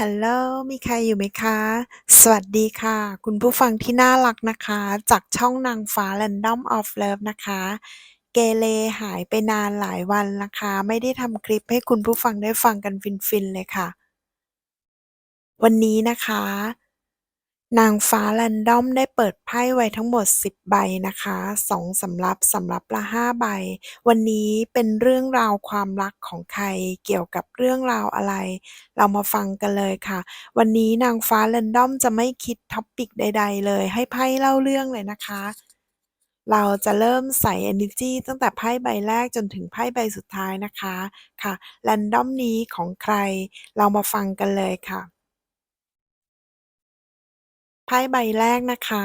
ฮัลโหล มีใครอยู่ไหมคะ สวัสดีค่ะ คุณผู้ฟังที่น่ารักนะคะ จากช่องนางฟ้า Random of Love นะคะ เกเรหายไปนานหลายวันนะคะ ไม่ได้ทำคลิปให้คุณผู้ฟังได้ฟังกันฟิน ๆ เลยค่ะ วันนี้นะคะ นางฟ้า Random ได้เปิดไพ่ไว้ทั้งหมด 10 ใบนะคะ2สำรับสำรับละ 5 ใบ วันนี้เป็นเรื่องราวความรักของใครเกี่ยวกับเรื่องราวอะไร เรามาฟังกันเลยค่ะ วันนี้นางฟ้า Random จะไม่คิด topic ใด ๆ เลย ให้ไพ่เล่าเรื่องเลยนะคะ เราจะเริ่มใส่เอเนอร์จีตั้งแต่ไพ่ใบแรกจนถึงไพ่ใบสุดท้ายนะคะค่ะ Random นี้ของใครเรามาฟังกันเลยค่ะ ไพ่ใบแรกนะคะ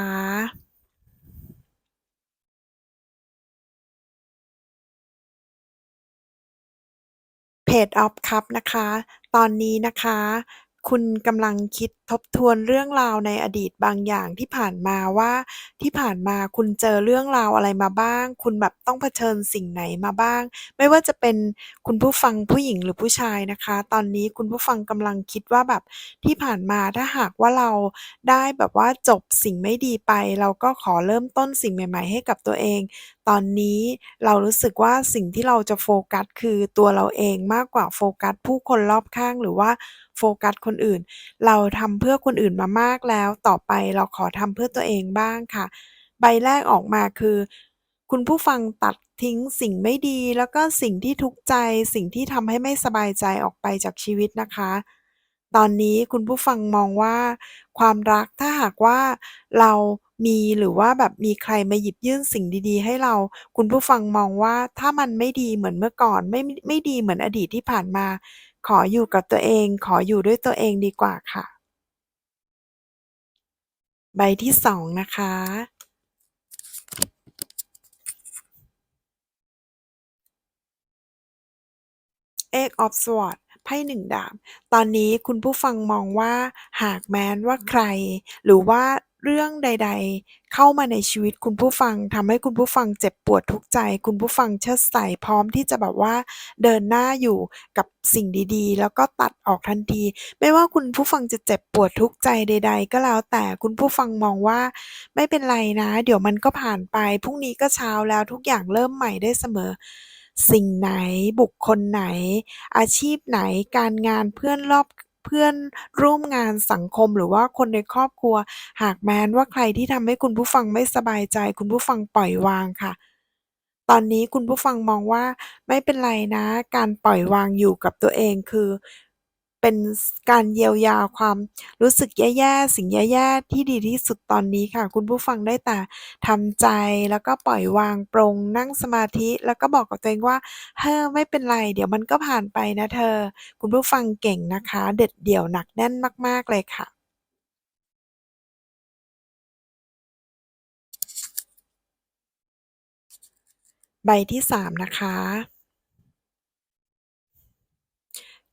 เพจออฟคัพนะคะ ตอนนี้นะคะ คุณกำลังคิดทบทวนเรื่องราวในอดีตบางอย่างที่ผ่านมาว่า ที่ผ่านมาคุณเจอเรื่องราวอะไรมาบ้าง คุณแบบต้องเผชิญสิ่งไหนมาบ้าง ไม่ว่าจะเป็นคุณผู้ฟังผู้หญิงหรือผู้ชายนะคะ ตอนนี้คุณผู้ฟังกำลังคิดว่าแบบที่ผ่านมาถ้าหากว่าเราได้แบบว่าจบสิ่งไม่ดีไป เราก็ขอเริ่มต้นสิ่งใหม่ ๆ ให้กับตัวเองตอนนี้เรารู้สึกว่าสิ่งที่เราจะโฟกัส คือตัวเราเองมากกว่าโฟกัสผู้คนรอบข้าง หรือว่าโฟกัสคนอื่น เราทำเพื่อคนอื่นมามากแล้ว ต่อไปเราขอทำเพื่อตัวเองบ้างค่ะ ใบแรกออกมาคือ คุณผู้ฟังตัดทิ้งสิ่งไม่ดี แล้วก็สิ่งที่ทุกข์ใจ สิ่งที่ทำให้ไม่สบายใจออกไปจากชีวิตนะคะ ตอนนี้คุณผู้ฟังมองว่า ความรักถ้าหากว่าเรา มี หรือว่าแบบมีใครมาหยิบยื่นสิ่งดี ๆ ให้เรา คุณผู้ฟังมองว่า ถ้ามันไม่ดีเหมือนเมื่อก่อน ไม่ ไม่ดีเหมือนอดีตที่ผ่านมา ขออยู่กับตัวเอง ขออยู่ด้วยตัวเองดีกว่าค่ะ ใบที่ 2 นะคะ Eight of Swords ไพ่1ดาบ ตอนนี้คุณผู้ฟังมองว่า หากแม้นว่าใคร หรือว่า เรื่องใด ๆ เข้ามาในชีวิตคุณผู้ฟังทำให้คุณผู้ฟังเจ็บปวดทุกข์ใจ คุณผู้ฟังเชิดใส่พร้อมที่จะแบบว่าเดินหน้าอยู่กับสิ่งดีๆ แล้วก็ตัดออกทันที ไม่ว่าคุณผู้ฟังจะเจ็บปวดทุกข์ใจใด ๆ ก็แล้วแต่คุณผู้ฟังมองว่าไม่เป็นไรนะ เดี๋ยวมันก็ผ่านไปพรุ่งนี้ก็เช้าแล้วทุกอย่างเริ่มใหม่ได้เสมอสิ่งไหนบุคคลไหน อาชีพไหนการงานเพื่อนรอบ เพื่อนร่วมงานสังคม หรือว่าคนในครอบครัว หากแม้นว่าใครที่ทำให้คุณผู้ฟังไม่สบายใจ คุณผู้ฟังปล่อยวางค่ะ ตอนนี้คุณผู้ฟังมองว่า ไม่เป็นไรนะ การปล่อยวางอยู่กับตัวเองคือ เป็นการเยียวยาความรู้สึกแย่ ๆ สิ่งแย่ ๆ ที่ดีที่สุดตอนนี้ค่ะ คุณผู้ฟังได้แต่ทำใจแล้วก็ปล่อยวางปลงนั่งสมาธิ แล้วก็บอกกับตัวเองว่า เฮ้อ ไม่เป็นไร เดี๋ยวมันก็ผ่านไปนะเธอ คุณผู้ฟังเก่งนะคะ เด็ดเดี่ยวหนักแน่นมาก ๆ เลยค่ะใบที่ 3 นะคะ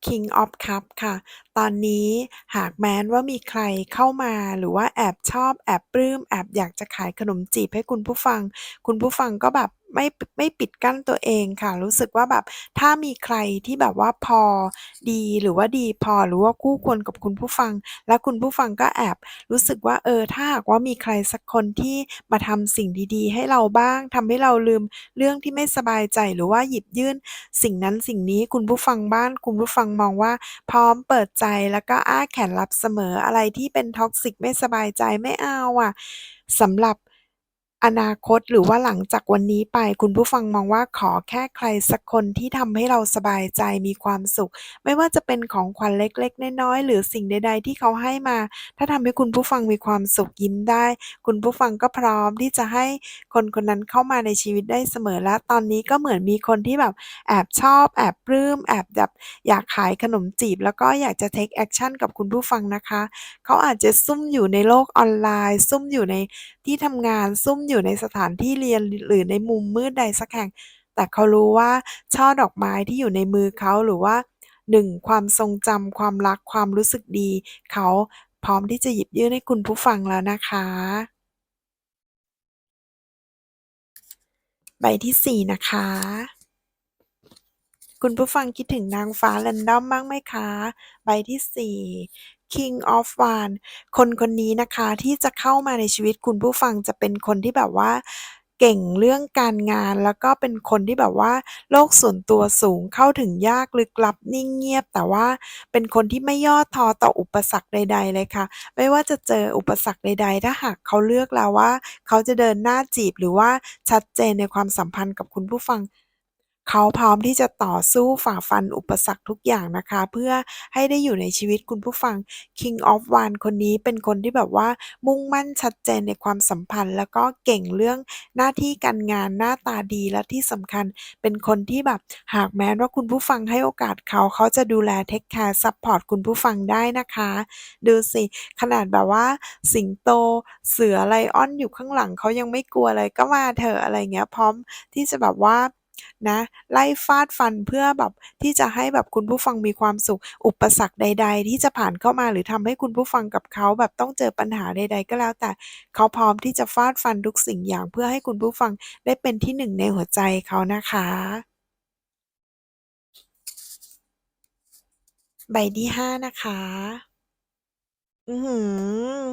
King of Cup ค่ะ ตอนนี้หากแม้นว่ามีใครเข้ามาหรือว่าแอบชอบแอบปลื้ม แอบอยากจะขายขนมจีบให้คุณผู้ฟัง คุณผู้ฟังก็แบบ ไม่ไม่ปิดกั้นตัวเองค่ะ รู้สึกว่าแบบถ้ามีใครที่แบบว่าพอดี หรือว่าดีพอ หรือว่าคู่ควรกับคุณผู้ฟัง และคุณผู้ฟังก็แอบรู้สึกว่า เออ ถ้าหากว่ามีใครสักคนที่มาทำสิ่งดี ๆ ให้เราบ้าง ทำให้เราลืมเรื่องที่ไม่สบายใจ หรือว่าหยิบยื่นสิ่งนั้นสิ่งนี้คุณผู้ฟังบ้างคุณผู้ฟังมองว่าพร้อมเปิดใจ แล้วก็อ้าแขนรับเสมอ อะไรที่เป็น toxic ไม่สบายใจไม่เอาอะสำหรับ อนาคต หรือว่าหลังจากวันนี้ไป คุณผู้ฟังมองว่า ขอแค่ใครสักคนที่ทำให้เราสบายใจ มีความสุข ไม่ว่าจะเป็นของขวัญเล็ก ๆ น้อย ๆ หรือสิ่งใด ๆ ที่เขาให้มา ถ้าทำให้คุณผู้ฟังมีความสุขยิ้มได้ คุณผู้ฟังก็พร้อมที่จะให้คนคนนั้นเข้ามาในชีวิตได้เสมอ และตอนนี้ก็เหมือนมีคนที่แบบแอบชอบ แอบปลื้ม แอบแบบอยากขายขนมจีบ แล้วก็อยากจะเทกแอกชันกับคุณผู้ฟังนะคะ เขาอาจจะซุ่มอยู่ในโลกออนไลน์ ซุ่มอยู่ในที่ทำงาน ซุ่มอยู่ในสถานที่เรียนหรือในมุมมืดใดสักแห่ง แต่เขารู้ว่าช่อดอกไม้ที่อยู่ในมือเขาหรือว่า1ความทรงจำความรักความรู้สึกดี เขาพร้อมที่จะหยิบยื่นให้คุณผู้ฟังแล้วนะคะ ใบที่ 4 นะคะ คุณผู้ฟังคิดถึงนางฟ้า random บ้างไหมคะ ใบที่ 4 King of w a n คนคนนี้นะคะที่จะเข้ามาในชีวิตคุณผู้ฟังจะเป็นคนที่แบบว่าเก่งเรื่องการงาน แล้วก็เป็นคนที่แบบว่า โลกส่วนตัวสูงเข้าถึงยากลึกลับนิ่งเงียบ แต่ว่าเป็นคนที่ไม่ย่อท้อต่ออุปสรรคใด ๆ เลยค่ะ ไม่ว่าจะเจออุปสรรคใด ๆ ถ้าหากเขาเลือกแล้วว่า เขาจะเดินหน้าจีบหรือว่าชัดเจนในความสัมพันธ์กับคุณผู้ฟัง เขาพร้อมที่จะต่อสู้ฝ่าฟันอุปสรรคทุกอย่างนะคะ เพื่อให้ได้อยู่ในชีวิตคุณผู้ฟัง King of Wands คนนี้เป็นคนที่แบบว่ามุ่งมั่นชัดเจนในความสัมพันธ์ แล้วก็เก่งเรื่องหน้าที่การงานหน้าตาดีและที่สำคัญเป็นคนที่แบบหากแม้ว่าคุณผู้ฟังให้โอกาสเขาเขาจะดูแลเทกแคร์ซัปพอร์ตคุณผู้ฟังได้นะคะ ดูสิขนาดแบบว่าสิงโตเสือไลออนอยู่ข้างหลังเขายังไม่กลัวเลยก็มาเถอะอะไรเงี้ยพร้อมที่จะแบบว่า นะไล่ฟาดฟันเพื่อแบบที่จะให้แบบคุณผู้ฟังมีความสุข อุปสรรคใด ๆ ที่จะผ่านเข้ามาหรือทำให้คุณผู้ฟังกับเขาแบบต้องเจอปัญหาใด ๆ ก็แล้วแต่เขาพร้อมที่จะฟาดฟันทุกสิ่งอย่างเพื่อให้คุณผู้ฟังได้เป็นที่1ในหัวใจเขานะคะใบที่5นะคะ อื้อฮือ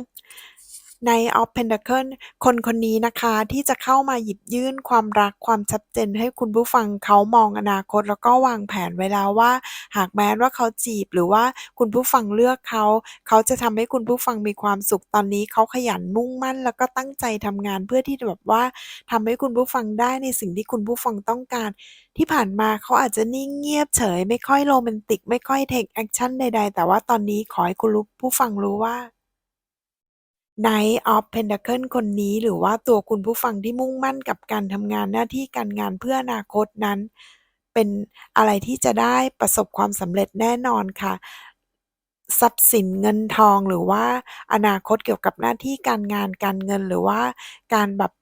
Knight of Pentacle คนคนนี้นะคะที่จะเข้ามาหยิบยื่นความรักความชัดเจนให้คุณผู้ฟังเขามองอนาคต แล้วก็วางแผนไว้แล้วว่า หากแม้ว่าเขาจีบหรือว่าคุณผู้ฟังเลือกเขา เขาจะทำให้คุณผู้ฟังมีความสุขตอนนี้เขาขยันมุ่งมั่น แล้วก็ตั้งใจทำงานเพื่อที่แบบว่าทำให้คุณผู้ฟังได้ในสิ่งที่คุณผู้ฟังต้องการ ที่ผ่านมาเขาอาจจะนิ่งเงียบเฉย ไม่ค่อยโรแมนติกไม่ค่อยเทกแอกชันใดๆ แต่ว่าตอนนี้ขอให้คุณรู้ผู้ฟังรู้ว่า Knight of Pentacles คนนี้ หรือว่าตัวคุณผู้ฟังที่มุ่งมั่นกับการทำงานหน้าที่การงานเพื่ออนาคตนั้น เป็นอะไรที่จะได้ประสบความสำเร็จแน่นอนค่ะ ทรัพย์สินเงินทองหรือว่าอนาคตเกี่ยวกับหน้าที่การงานการเงินหรือว่าการแบบ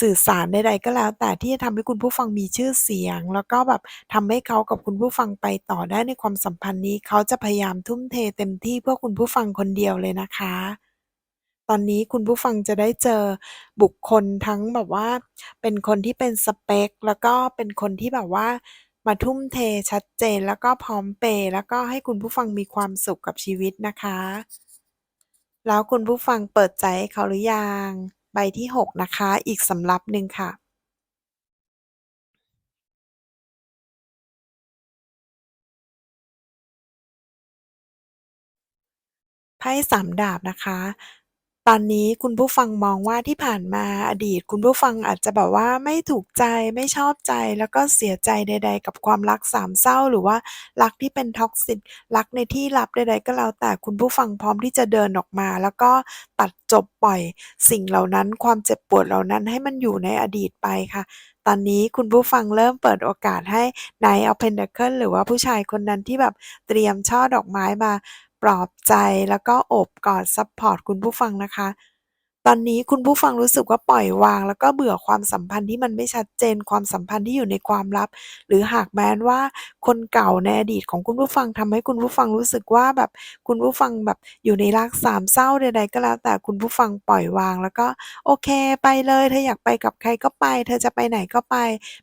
สื่อสารใดๆก็แล้ว แต่ที่จะทำให้คุณผู้ฟังมีชื่อเสียง แล้วก็แบบทำให้เขากับคุณผู้ฟังไปต่อได้ในความสัมพันธ์นี้ เขาจะพยายามทุ่มเทเต็มที่เพื่อคุณผู้ฟังคนเดียวเลยนะคะ ตอนนี้คุณผู้ฟังจะได้เจอบุคคลทั้งแบบว่า เป็นคนที่เป็นสเปก แล้วก็เป็นคนที่แบบว่ามาทุ่มเทชัดเจน แล้วก็พร้อมเพย์ แล้วก็ให้คุณผู้ฟังมีความสุขกับชีวิตนะคะ แล้วคุณผู้ฟังเปิดใจให้เขาหรือยัง?ใบที่ 6 นะคะ อีกสำรับหนึ่งค่ะไพ่3ดาบนะคะ ตอนนี้คุณผู้ฟังมองว่าที่ผ่านมาอดีต คุณผู้ฟังอาจจะแบบว่าไม่ถูกใจไม่ชอบใจ แล้วก็เสียใจใด ๆ กับความรักสามเศร้า หรือว่ารักที่เป็น toxic รักในที่ลับใด ๆ ก็แล้วแต่คุณผู้ฟังพร้อมที่จะเดินออกมา แล้วก็ตัดจบปล่อย สิ่งเหล่านั้นความเจ็บปวดเหล่านั้นให้มันอยู่ในอดีตไปค่ะ ตอนนี้คุณผู้ฟังเริ่มเปิดโอกาสให้ Knight of Pentacles หรือว่าผู้ชายคนนั้นที่แบบเตรียมช่อดอกไม้มา ลอบใจแล้วก็โอบกอดซัปพอร์ตคุณผู้ฟังนะคะ ตอนนี้คุณผู้ฟังรู้สึกว่าปล่อยวาง แล้วก็เบื่อความสัมพันธ์ที่มันไม่ชัดเจนความสัมพันธ์ที่อยู่ในความลับ หรือหากแม้นว่าคนเก่าในอดีตของคุณผู้ฟังทำให้คุณผู้ฟังรู้สึกว่าแบบคุณผู้ฟังแบบอยู่ในรักสามเศร้าใดๆก็แล้ว แต่คุณผู้ฟังปล่อยวาง แล้วก็โอเค ไปเลยเธออยากไปกับใครก็ไป เธอจะไปไหนก็ไป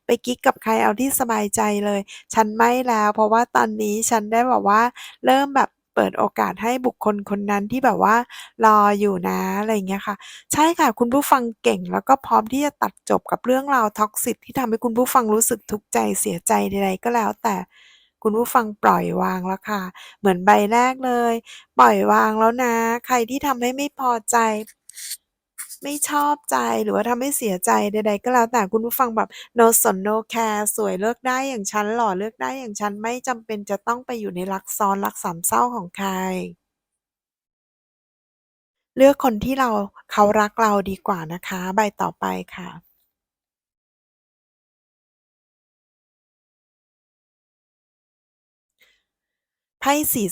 ไปกิ๊กกับใครเอาที่สบายใจเลย ฉันไม่แล้ว เพราะว่าตอนนี้ฉันได้แบบว่าเริ่มแบบ เปิดโอกาสให้บุคคลคนนั้นที่แบบว่ารออยู่นะ อะไรเงี้ยค่ะ ใช่ค่ะ คุณผู้ฟังเก่ง แล้วก็พร้อมที่จะตัดจบกับเรื่องราวท็อกซิกที่ทำให้คุณผู้ฟังรู้สึกทุกข์ใจเสียใจใดๆก็แล้วแต่คุณผู้ฟังปล่อยวางแล้วค่ะ เหมือนใบแรกเลย ปล่อยวางแล้วนะ ใครที่ทำให้ไม่พอใจ ไม่ชอบใจ หรือว่าทำให้เสียใจใด ๆ ก็แล้วแต่ คุณผู้ฟังแบบ no สน no care สวยเลือกได้อย่างฉัน หล่อเลือกได้อย่างฉัน ไม่จำเป็นจะต้องไปอยู่ในรักซ้อน รักสามเศร้าของใคร เลือกคนที่เรา เขารักเราดีกว่านะคะ ใบต่อไปค่ะ ไพ่สี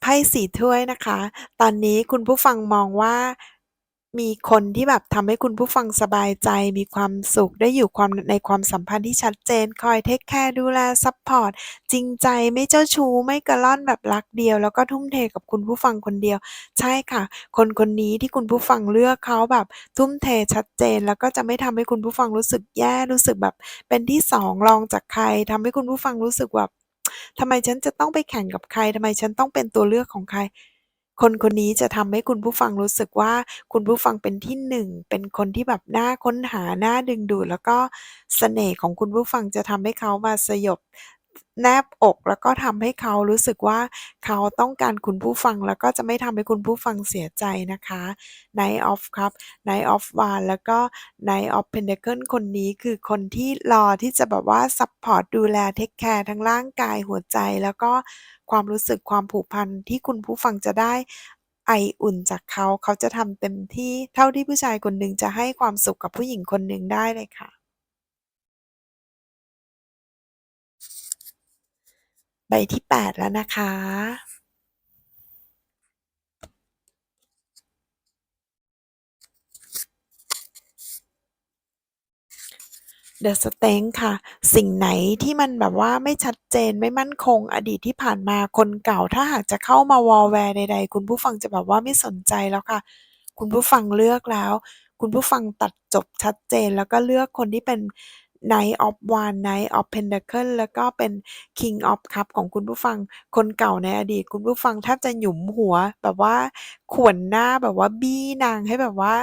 ไพ่สีถ้วยนะคะ ตอนนี้คุณผู้ฟังมองว่า มีคนที่แบบทำให้คุณผู้ฟังสบายใจ มีความสุข ได้อยู่ความ ในความสัมพันธ์ที่ชัดเจน คอยเทกแคร์ดูแลซัปพอร์ต จริงใจ ไม่เจ้าชู้ ไม่กะล่อนแบบรักเดียว แล้วก็ทุ่มเทกับคุณผู้ฟังคนเดียว ใช่ค่ะ คนคนนี้ที่คุณผู้ฟังเลือกเขาแบบทุ่มเทชัดเจน แล้วก็จะไม่ทำให้คุณผู้ฟังรู้สึกแย่ รู้สึกแบบเป็นที่สองรองจากใคร ทำให้คุณผู้ฟังรู้สึกแบบ ทำไมฉันจะต้องไปแข่งกับใคร ทำไมฉันต้องเป็นตัวเลือกของใคร คนคนนี้จะทำให้คุณผู้ฟังรู้สึกว่า คุณผู้ฟังเป็นที่หนึ่ง เป็นคนที่แบบน่าค้นหา น่าดึงดูด แล้วก็เสน่ห์ของคุณผู้ฟังจะทำให้เขามาสยบ แนบอกแล้วก็ทำให้เขารู้สึกว่าเขาต้องการคุณผู้ฟัง แล้วก็จะไม่ทำให้คุณผู้ฟังเสียใจนะคะ Knight of Cups Knight of w a n d แล้วก็ Knight of Pentacle คนนี้คือคนที่รอที่จะแบบว่าซัปพอร์ตดูแลเทกแคร์ทั้งร่างกายหัวใจ แล้วก็ความรู้สึกความผูกพันที่คุณผู้ฟังจะได้ไออุ่นจากเขาเขาจะทำเต็มที่เท่าที่ผู้ชายคนหนึ่งจะให้ความสุขกับผู้หญิงคนหนึ่งได้เลยค่ะ ใบที่แปดแล้วนะคะ The Strength ค่ะ สิ่งไหนที่มันแบบว่าไม่ชัดเจนไม่มั่นคง อดีตที่ผ่านมาคนเก่า ถ้าหากจะเข้ามาวอลแวร์ใดๆ คุณผู้ฟังจะแบบว่าไม่สนใจแล้วค่ะ คุณผู้ฟังเลือกแล้ว คุณผู้ฟังตัดจบชัดเจนแล้วก็เลือกคนที่เป็น Knight of Wands Knight of Pentacles แล้วก็เป็น King of Cup ของคุณผู้ฟังคนเก่าในอดีต คุณผู้ฟังแทบจะหยุมหัวแบบว่าข่วนหน้าแบบว่าบี้นางให้แบบว่า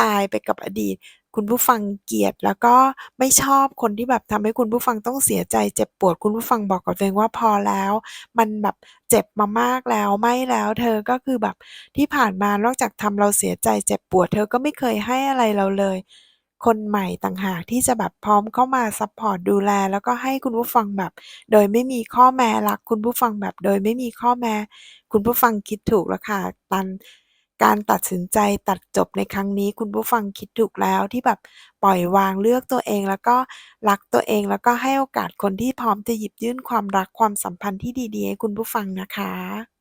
ตายไปกับอดีต คุณผู้ฟังเกลียดแล้วก็ไม่ชอบคนที่แบบทำให้คุณผู้ฟังต้องเสียใจเจ็บปวดคุณผู้ฟังบอกกับตัวเองว่าพอแล้ว มันแบบเจ็บมามากแล้วไม่แล้วเธอก็คือแบบที่ผ่านมานอกจากทำเราเสียใจเจ็บปวด เธอก็ไม่เคยให้อะไรเราเลย คนใหม่ต่างหากที่จะแบบพร้อมเข้ามาซัปพอร์ตดูแล แล้วก็ให้คุณผู้ฟังแบบโดยไม่มีข้อแม้รักคุณผู้ฟังแบบโดยไม่มีข้อแม้ คุณผู้ฟังคิดถูกแล้วค่ะตันการตัดสินใจตัดจบในครั้งนี้ คุณผู้ฟังคิดถูกแล้วที่แบบปล่อยวางเลือกตัวเองแล้วก็รักตัวเองแล้วก็ให้โอกาสคนที่พร้อมจะหยิบยื่นความรักความสัมพันธ์ที่ดีๆให้คุณผู้ฟังนะคะ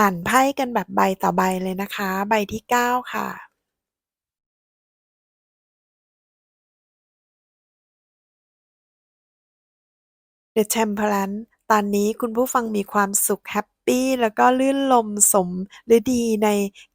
อ่านไพ่กันแบบใบต่อใบเลยนะคะ ใบที่เก้าค่ะเดชแชมพ์พลัส ตอนนี้คุณผู้ฟังมีความสุขแฮปปี้แล้วก็ลื่นลมสมฤดีใน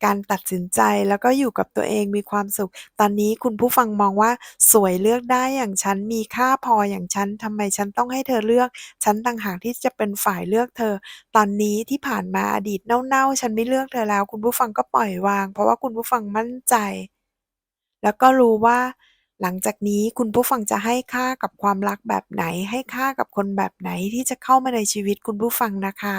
การตัดสินใจ แล้วก็อยู่กับตัวเองมีความสุข ตอนนี้คุณผู้ฟังมองว่าสวยเลือกได้อย่างฉันมีค่าพออย่างฉันทำไมฉันต้องให้เธอเลือก ฉันต่างหากที่จะเป็นฝ่ายเลือกเธอ ตอนนี้ที่ผ่านมาอดีตเน่าๆ ฉันไม่เลือกเธอแล้ว คุณผู้ฟังก็ปล่อยวาง เพราะว่าคุณผู้ฟังมั่นใจ แล้วก็รู้ว่า หลังจากนี้คุณผู้ฟังจะให้ค่ากับความรักแบบไหน ให้ค่ากับคนแบบไหนที่จะเข้ามาในชีวิตคุณผู้ฟังนะคะ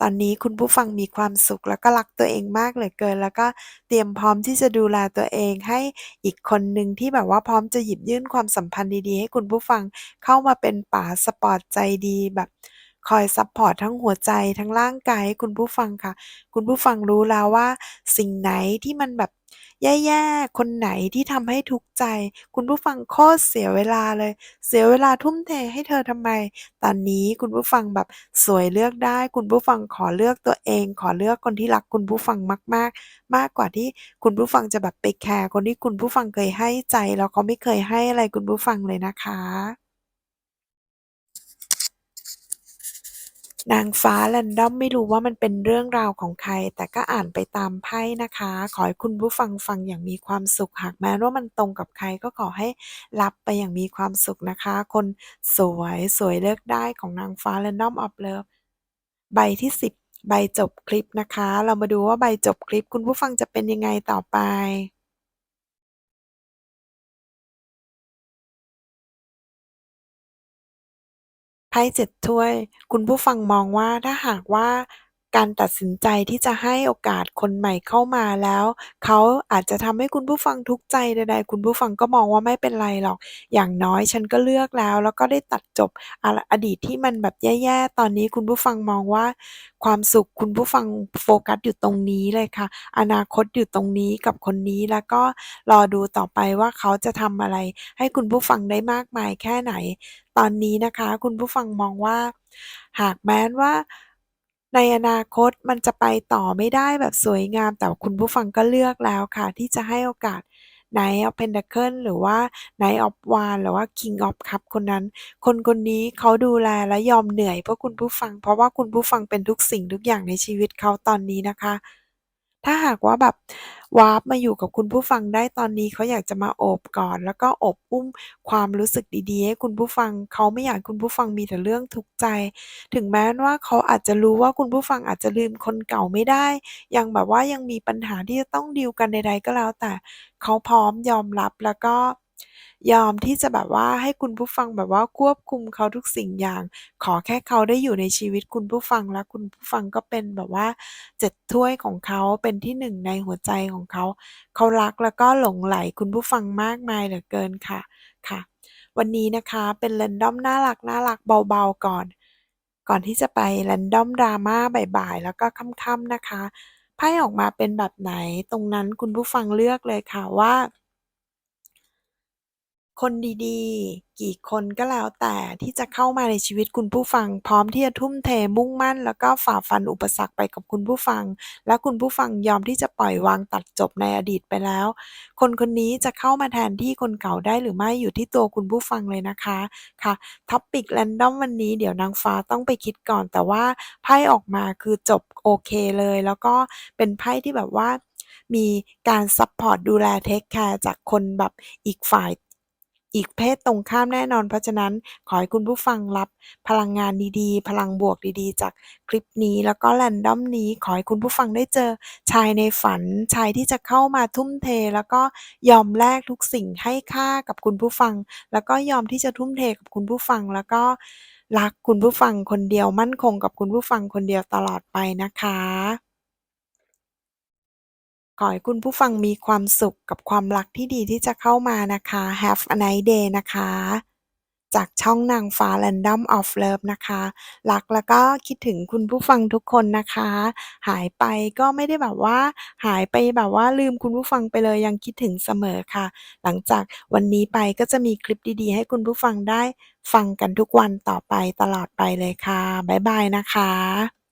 ตอนนี้คุณผู้ฟังมีความสุขแล้วก็รักตัวเองมากเหลือเกิน แล้วก็เตรียมพร้อมที่จะดูแลตัวเองให้อีกคนหนึ่งที่แบบว่าพร้อมจะหยิบยื่นความสัมพันธ์ดีๆ ให้คุณผู้ฟังเข้ามาเป็นป๋าสปอร์ตใจดีแบบคอยซัปพอร์ตทั้งหัวใจทั้งร่างกายให้คุณผู้ฟังค่ะ คุณผู้ฟังรู้แล้วว่าสิ่งไหนที่มันแบบ แย่ๆ คนไหนที่ทำให้ทุกข์ใจ คุณผู้ฟังโคตรเสียเวลาเลย เสียเวลาทุ่มเทให้เธอทำไม ตอนนี้คุณผู้ฟังแบบสวยเลือกได้ คุณผู้ฟังขอเลือกตัวเอง ขอเลือกคนที่รักคุณผู้ฟังมาก ๆ มากกว่าที่คุณผู้ฟังจะแบบไปแคร์คนที่คุณผู้ฟังเคยให้ใจแล้วเขาไม่เคยให้อะไรคุณผู้ฟังเลยนะคะ นางฟ้า random ไม่รู้ว่ามันเป็นเรื่องราวของใคร แต่ก็อ่านไปตามไพ่นะคะ ขอให้คุณผู้ฟังฟังอย่างมีความสุข หากแม้ว่ามันตรงกับใครก็ขอให้รับไปอย่างมีความสุขนะคะ คนสวยสวยเลือกได้ของนางฟ้า random of love ใบที่ 10 ใบจบคลิปนะคะ เรามาดูว่าใบจบคลิปคุณผู้ฟังจะเป็นยังไงต่อไป ไพ่เจ็ดถ้วย คุณผู้ฟังมองว่าถ้าหากว่า การตัดสินใจที่จะให้โอกาสคนใหม่เข้ามาแล้ว เขาอาจจะทำให้คุณผู้ฟังทุกข์ใจใดๆ คุณผู้ฟังก็มองว่าไม่เป็นไรหรอก อย่างน้อยฉันก็เลือกแล้ว แล้วก็ได้ตัดจบอะอดีตที่มันแบบแย่ๆ ตอนนี้คุณผู้ฟังมองว่าความสุขคุณผู้ฟังโฟกัสอยู่ตรงนี้เลยค่ะ อนาคตอยู่ตรงนี้กับคนนี้แล้วก็รอดูต่อไปว่าเขาจะทำอะไร ให้คุณผู้ฟังได้มากมายแค่ไหน ตอนนี้นะคะ คุณผู้ฟังมองว่า หากแม้นว่า ในอนาคตมันจะไปต่อไม่ได้แบบสวยงาม แต่คุณผู้ฟังก็เลือกแล้วค่ะ ที่จะให้โอกาส Knight of Pentacles หรือว่า Knight of Wands หรือว่า King of Cup คนนั้น คนคนนี้เขาดูแลและยอมเหนื่อยเพื่อคุณผู้ฟัง เพราะว่าคุณผู้ฟังเป็นทุกสิ่งทุกอย่างในชีวิตเขาตอนนี้นะคะ ถ้าหากว่าแบบวาร์ปมาอยู่กับคุณผู้ฟังได้ตอนนี้ เขาอยากจะมาโอบกอด แล้วก็โอบอุ้มความรู้สึกดี ๆ ให้คุณผู้ฟัง เขาไม่อยากให้คุณผู้ฟังมีแต่เรื่องทุกข์ใจ ถึงแม้ว่าเขาอาจจะรู้ว่าคุณผู้ฟังอาจจะลืมคนเก่าไม่ได้ ยังแบบว่ายังมีปัญหาที่จะต้องดีลกันใดๆก็แล้วแต่ เขาพร้อมยอมรับแล้วก็ ยอมที่จะแบบว่าให้คุณผู้ฟังแบบว่าควบคุมเขาทุกสิ่งอย่าง ขอแค่เขาได้อยู่ในชีวิตคุณผู้ฟัง และคุณผู้ฟังก็เป็นแบบว่า7ถ้วยของเขาเป็นที่1ในหัวใจของเขา เขารักแล้วก็หลงใหลคุณผู้ฟังมากมายเหลือเกินค่ะค่ะ วันนี้นะคะเป็น random น่ารักๆเบาๆก่อน ก่อนที่จะไป random drama บ่ายๆแล้วก็ค่ำๆนะคะไพ่ออกมาเป็นแบบไหนตรงนั้นคุณผู้ฟังเลือกเลยค่ะว่า คนดี ๆ กี่คนก็แล้วแต่ที่จะเข้ามาในชีวิตคุณผู้ฟัง พร้อมที่จะทุ่มเทมุ่งมั่น แล้วก็ฝ่าฟันอุปสรรคไปกับคุณผู้ฟัง และคุณผู้ฟังยอมที่จะปล่อยวางตัดจบในอดีตไปแล้ว คนคนนี้จะเข้ามาแทนที่คนเก่าได้หรือไม่อยู่ที่ตัวคุณผู้ฟังเลยนะคะค่ะ Topic random วันนี้เดี๋ยวนางฟ้าต้องไปคิดก่อน แต่ว่าไพ่ออกมาคือจบโอเคเลย แล้วก็เป็นไพ่ที่แบบว่ามีการซัปพอร์ตดูแลเทกแคร์จากคนแบบอีกฝ่าย อีกเพศตรงข้ามแน่นอน เพราะฉะนั้นขอให้คุณผู้ฟังรับพลังงานดีๆ พลังบวกดีๆ จากคลิปนี้แล้วก็ random นี้ ขอให้คุณผู้ฟังได้เจอชายในฝัน ชายที่จะเข้ามาทุ่มเท แล้วก็ยอมแลกทุกสิ่งให้ค่ากับคุณผู้ฟัง แล้วก็ยอมที่จะทุ่มเทกับคุณผู้ฟังแล้วก็รักคุณผู้ฟังคนเดียวมั่นคงกับคุณผู้ฟังคนเดียวตลอดไปนะคะ ขอให้คุณผู้ฟังมีความสุขกับความรักที่ดีที่จะเข้ามานะคะ Have a nice day นะคะ จากช่องนางฟ้า random of love นะคะ รักแล้วก็คิดถึงคุณผู้ฟังทุกคนนะคะ หายไปก็ไม่ได้แบบว่า หายไปแบบว่าลืมคุณผู้ฟังไปเลยยังคิดถึงเสมอค่ะ หลังจากวันนี้ไปก็จะมีคลิปดีๆ ให้คุณผู้ฟังได้ฟังกันทุกวันต่อไปตลอดไปเลยค่ะบ๊ายบายนะคะ